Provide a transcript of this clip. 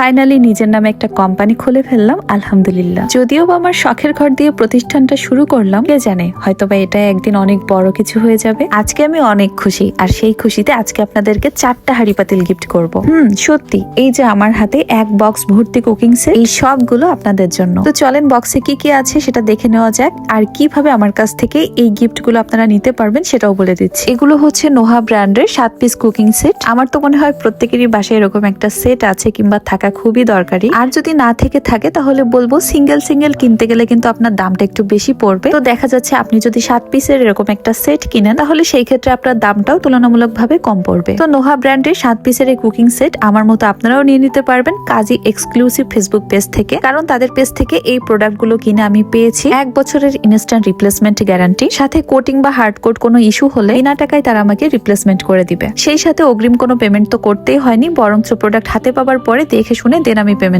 Finally নিজের নামে একটা কোম্পানি খুলে ফেললাম, আলহামদুলিল্লাহ। যদিও বা আমার শখের ঘর দিয়ে প্রতিষ্ঠানটা শুরু করলাম, কে জানে হয়তো বা এটা একদিন অনেক বড় কিছু হয়ে যাবে। আজকে আমি অনেক খুশি, আর সেই খুশিতে আজকে আপনাদেরকে চারটা হাড়ি পাতিল গিফট করব। হুম, সত্যি, এই যে আমার হাতে এক বক্স ভর্তি কুকিং সেট এই সবগুলো আপনাদের জন্য। তো চলেন বক্সে কি কি আছে সেটা দেখে নেওয়া যাক, আর কীভাবে আমার কাছ থেকে এই গিফটগুলো আপনারা নিতে পারবেন সেটাও বলে দিচ্ছি। এগুলো হচ্ছে নোহা ব্র্যান্ডের সাত পিস কুকিং সেট আমার তো মনে হয় প্রত্যেকেরই বাসায় এরকম একটা সেট আছে কিংবা থাকা খুবই দরকারি। আর যদি না থেকে থাকে, তাহলে বলব সিঙ্গেল সিঙ্গেল কিনতে গেলে কিন্তু আপনার দামটা একটু বেশি পড়বে। তো দেখা যাচ্ছে আপনি যদি সাত পিসের এরকম একটা সেট কিনেন, তাহলে সেই ক্ষেত্রে আপনার দামটাও তুলনামূলকভাবে কম পড়বে। তো নোহা ব্র্যান্ডের সাত পিসের এই কুকিং সেট আমার মতো আপনারাও নিয়ে নিতে পারবেন কাজী এক্সক্লুসিভ ফেসবুক পেজ থেকে। কারণ তাদের পেজ থেকে এই প্রোডাক্টগুলো কিনে আমি পেয়েছি। এক বছরের ইনস্ট্যান্ট রিপ্লেসমেন্ট গ্যারান্টি সাথে কোটিং বা হার্ড কোড কোনো ইস্যু হলে বিনা টাকায় তারা আমাকে রিপ্লেসমেন্ট করে দিবে। সেই সাথে অগ্রিম কোনো পেমেন্ট তো করতেই হয়নি, বরঞ্চ প্রোডাক্ট হাতে পাওয়ার পরে দেখে শুনে দেন আমি পেমেন্ট